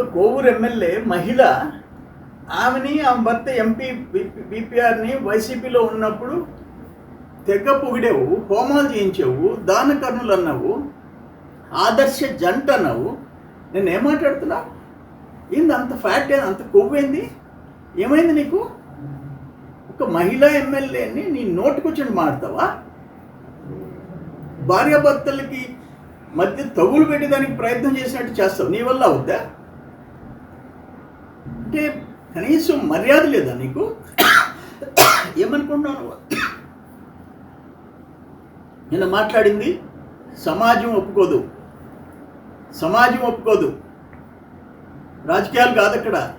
ఒక కోవూరు ఎమ్మెల్యే మహిళ ఆమెని ఆమె భర్త ఎంపీ బీపీఆర్ని వైసీపీలో ఉన్నప్పుడు తెగ పొగిడేవు హోమాలు చేయించావు దాన కర్ణులు అన్నావు ఆదర్శ జంట అన్నావు. నేను ఏం మాట్లాడుతున్నా? ఏంది అంత ఫ్యాట్ అంత కొవ్వేంది? ఏమైంది నీకు? ఒక మహిళా ఎమ్మెల్యేని నీ నోటికొచ్చి మాడతావా? భార్యాభర్తలకి మధ్య తగులు పెట్టేదానికి ప్రయత్నం చేసినట్టు చేస్తావు. నీ వల్ల అవుద్దా? అంటే కనీసం మర్యాద లేదా నీకు? ఏమనుకుంటున్నావు నువ్వు? నిన్న మాట్లాడింది సమాజం ఒప్పుకోదు. సమాజం ఒప్పుకోదు. రాజకీయాలు కాదు అక్కడ.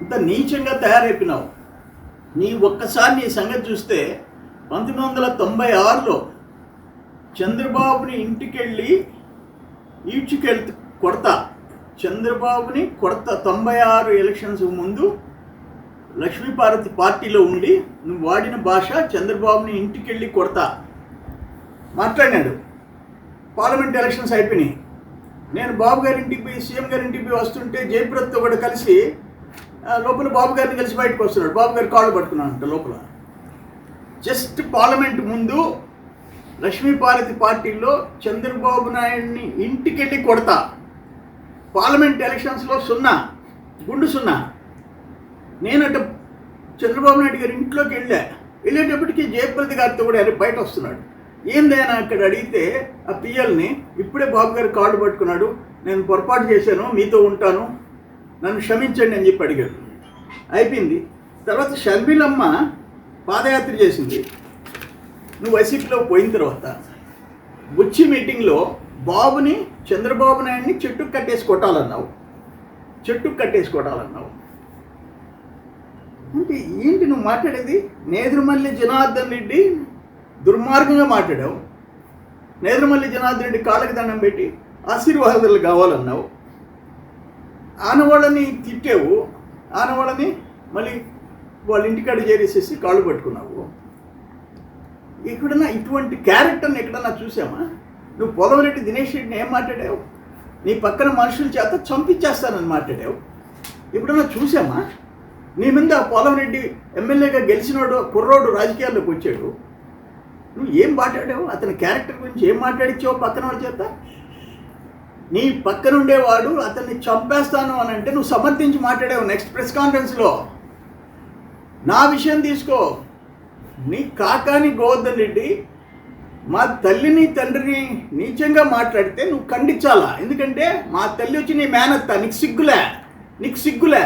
ఇంత నీచంగా తయారైపోయినావు. నీ ఒక్కసారి నీ సంగతి చూస్తే పంతొమ్మిది వందల తొంభై ఆరులో చంద్రబాబుని ఇంటికెళ్ళి ఈడ్చుకెళ్తూ కొడతా. చంద్రబాబుని కొడత తొంభై ఆరు ఎలక్షన్స్ ముందు లక్ష్మీపార్వతి పార్టీలో ఉండి నువ్వు వాడిన భాష చంద్రబాబుని ఇంటికెళ్ళి కొడతా. మాట్లాడినాడు. పార్లమెంట్ ఎలక్షన్స్ అయిపోయినాయి. నేను బాబు గారి ఇంటికి పోయి సీఎం గారి ఇంటికి పోయి వస్తుంటే జయప్రత్తో కూడా కలిసి లోపల బాబు గారిని కలిసి బయటకు వస్తున్నాడు. బాబు గారి కాళ్ళు అంట లోపల. జస్ట్ పార్లమెంట్ ముందు లక్ష్మీపార్వతి పార్టీలో చంద్రబాబు నాయుడిని ఇంటికెళ్ళి కొడతా. పార్లమెంట్ ఎలక్షన్స్లో సున్నా గుండు సున్నా. నేనట చంద్రబాబు నాయుడు గారి ఇంట్లోకి వెళ్ళా. వెళ్ళేటప్పటికి జయప్రద గారితో కూడా వెళ్ళి బయట వస్తున్నాడు. ఏందైనా అక్కడ అడిగితే ఆ పిఎల్ని ఇప్పుడే బాబు గారు కాళ్ళు పట్టుకున్నాడు నేను పొరపాటు చేశాను మీతో ఉంటాను నన్ను క్షమించండి అని చెప్పి అడిగాడు. అయిపోయింది. తర్వాత షర్మిలమ్మ పాదయాత్ర చేసింది. నువ్వు వైసీపీలో పోయిన తర్వాత బుచ్చి మీటింగ్లో బాబుని చంద్రబాబు నాయుడిని చెట్టుకు కట్టేసి కొట్టాలన్నావు చెట్టుకు కట్టేసి కొట్టాలన్నావు అంటే ఏంటి నువ్వు మాట్లాడేది? నేదురుమల్లి జనార్దన్ రెడ్డి దుర్మార్గంగా మాట్లాడావు. నేదురుమల్లి జనార్దన్ రెడ్డి కాళ్ళకి దండం పెట్టి ఆశీర్వాదాలు కావాలన్నావు. ఆనవాళ్ళని తిట్టావు. ఆనవాళ్ళని మళ్ళీ వాళ్ళ ఇంటికాడ చేరేసేసి కాళ్ళు పట్టుకున్నావు. ఎక్కడన్నా ఇటువంటి క్యారెక్టర్ని ఎక్కడన్నా చూసామా? నువ్వు పొలవరెడ్డి దినేష్ రెడ్డిని ఏం మాట్లాడావు? నీ పక్కన మనుషుల చేత చంపించేస్తానని మాట్లాడావు. ఎప్పుడన్నా చూసామా? నీ మీద పోలంరెడ్డి ఎమ్మెల్యేగా గెలిచినోడు కుర్రోడు రాజకీయాల్లోకి వచ్చాడు. నువ్వు ఏం మాట్లాడావు? అతని క్యారెక్టర్ గురించి ఏం మాట్లాడించావు పక్కన వాడి చేత? నీ పక్కన ఉండేవాడు అతన్ని చంపేస్తాను అని అంటే నువ్వు సమర్థించి మాట్లాడావు నెక్స్ట్ ప్రెస్ కాన్ఫరెన్స్లో నా విషయం తీసుకో. నీ కాకాని గోవర్ధన్ రెడ్డి మా తల్లిని తండ్రిని నీచంగా మాట్లాడితే నువ్వు ఖండించాలా? ఎందుకంటే మా తల్లి వచ్చి నీ మేనత్త నీకు సిగ్గులే నీకు సిగ్గులే.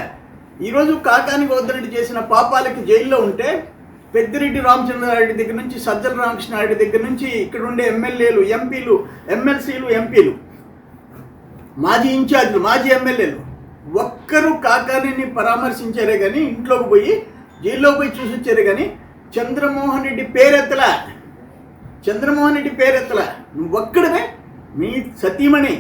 ఈరోజు కాకాని గోవర్ధన్ చేసిన పాపాలకి జైల్లో ఉంటే పెద్దిరెడ్డి రామచంద్రారెడ్డి దగ్గర నుంచి సజ్జల రామకృష్ణారెడ్డి దగ్గర నుంచి ఇక్కడ ఉండే ఎమ్మెల్యేలు ఎంపీలు ఎమ్మెల్సీలు ఎంపీలు మాజీ ఇన్ఛార్జీలు మాజీ ఎమ్మెల్యేలు ఒక్కరు కాకానిని పరామర్శించారే కానీ ఇంట్లోకి పోయి జైల్లోకి పోయి చూసి వచ్చారే కానీ చంద్రమోహన్ రెడ్డి పేరెత్తలే. చంద్రమోహన్ రెడ్డి పేరెత్తలా నువ్వు ఒక్కడమే మీ సతీమణి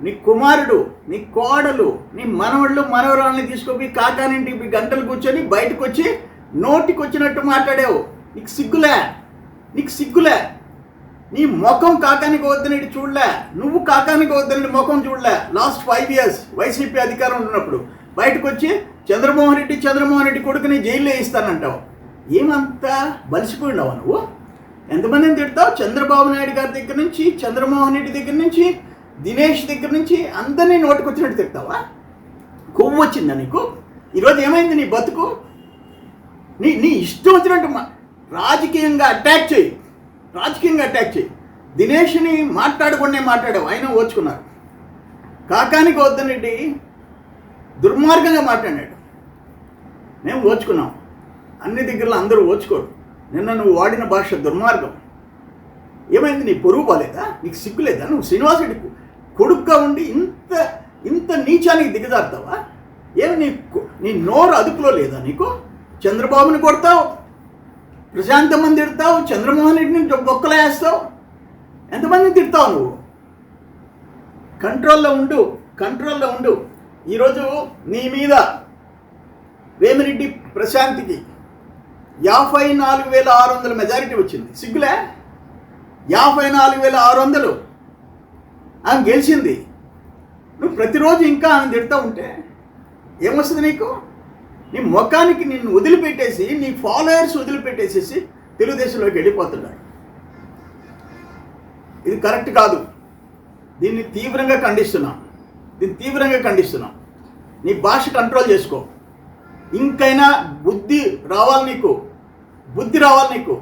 నీ కుమారుడు నీ కోడలు నీ మనవళ్ళు మనవరాళ్ళని తీసుకుపోయి కాకానింటికి గంటలు కూర్చొని బయటకు వచ్చి నోటికి వచ్చినట్టు మాట్లాడావు. నీకు సిగ్గులే? నీకు సిగ్గులే? నీ ముఖం కాకానికి వద్దనేటి చూడలే. నువ్వు కాకానికి వద్దనేటి ముఖం చూడలే. లాస్ట్ ఫైవ్ ఇయర్స్ వైసీపీ అధికారం ఉన్నప్పుడు బయటకు వచ్చి చంద్రమోహన్ రెడ్డి చంద్రమోహన్ రెడ్డి కొడుకుని జైల్లో వేయిస్తానంటావు. ఏమంతా బలిసిపోయినావా నువ్వు? ఎంతమందిని తిడతావు? చంద్రబాబు నాయుడు గారి దగ్గర నుంచి చంద్రమోహన్ రెడ్డి దగ్గర నుంచి దినేష్ దగ్గర నుంచి అందరినీ నోటుకొచ్చినట్టు తిడతావా? కొవ్వు వచ్చిందా నీకు? ఈరోజు ఏమైంది నీ బతుకు? నీ నీ ఇష్టం వచ్చినట్టు మా రాజకీయంగా అటాక్ చేయి. రాజకీయంగా అటాక్ చేయి. దినేష్ని మాట్లాడకుండా మాట్లాడావు. ఆయన ఓచుకున్నారు కాకానికి వద్దనండి దుర్మార్గంగా మాట్లాడాడు మేము ఓచుకున్నాం అన్ని దగ్గరలో అందరూ ఓచుకోరు నిన్న నువ్వు వాడిన భాష దుర్మార్గం. ఏమైంది? నీ పొరుగు బాలేదా? నీకు సిగ్గులేదా? నువ్వు శ్రీనివాసుడికి కొడుగ్గా ఉండి ఇంత ఇంత నీచానికి దిగజారుతావా? ఏమి నీ నీ నోరు అదుపులో లేదా నీకు? చంద్రబాబుని కొడతావు ప్రశాంతమ్మని తిడతావు చంద్రమోహన్ రెడ్డిని బొక్కలేస్తావు ఎంతమందిని తిడతావు నువ్వు? కంట్రోల్లో ఉండు కంట్రోల్లో ఉండు. ఈరోజు నీ మీద వేమిరెడ్డి ప్రశాంత్కి యాభై నాలుగు వేల ఆరు వందల మెజారిటీ వచ్చింది. సిగ్గులే? యాభై నాలుగు వేల ఆరు వందలు. ఆమె గెలిచింది. నువ్వు ప్రతిరోజు ఇంకా ఆమె తిడతా ఉంటే ఏమొస్తుంది నీకు? నీ ముఖానికి నిన్ను వదిలిపెట్టేసి నీ ఫాలోయర్స్ వదిలిపెట్టేసేసి తెలుగుదేశంలోకి వెళ్ళిపోతున్నారు ఇది కరెక్ట్ కాదు. దీన్ని తీవ్రంగా ఖండిస్తున్నాం. దీన్ని తీవ్రంగా ఖండిస్తున్నాం. నీ భాష కంట్రోల్ చేసుకో. ఇంకైనా బుద్ధి రావాలి నీకు. బుద్ధి రావాలి నీకు.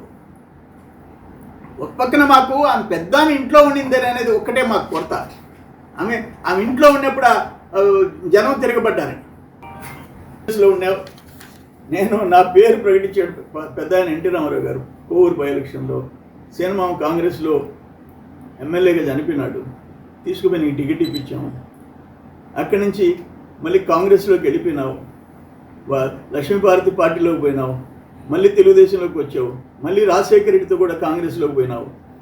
ఒక పక్కన మాకు ఆమె పెద్ద ఆమె ఇంట్లో ఉండింది అనేది ఒక్కటే మాకు కొరత. ఆమె ఆమె ఇంట్లో ఉన్నప్పుడు జనం తిరగబడ్డారు. కాంగ్రెస్లో నేను నా పేరు ప్రకటించాడు పెద్ద ఆయన ఎన్టీ రామారావు గారు కోవూరు బై ఎలక్షన్లో సినిమా కాంగ్రెస్లో ఎమ్మెల్యేగా చనిపోయినాడు. తీసుకుపోయి నీకు టికెట్ ఇప్పించాము. అక్కడి నుంచి మళ్ళీ కాంగ్రెస్లోకి వెళ్ళిపోయినావు. లక్ష్మీభారతి పార్టీలోకి పోయినావు. మళ్ళీ తెలుగుదేశంలోకి వచ్చావు. మళ్ళీ రాజశేఖర రెడ్డితో కూడా కాంగ్రెస్లోకి పోయినావు.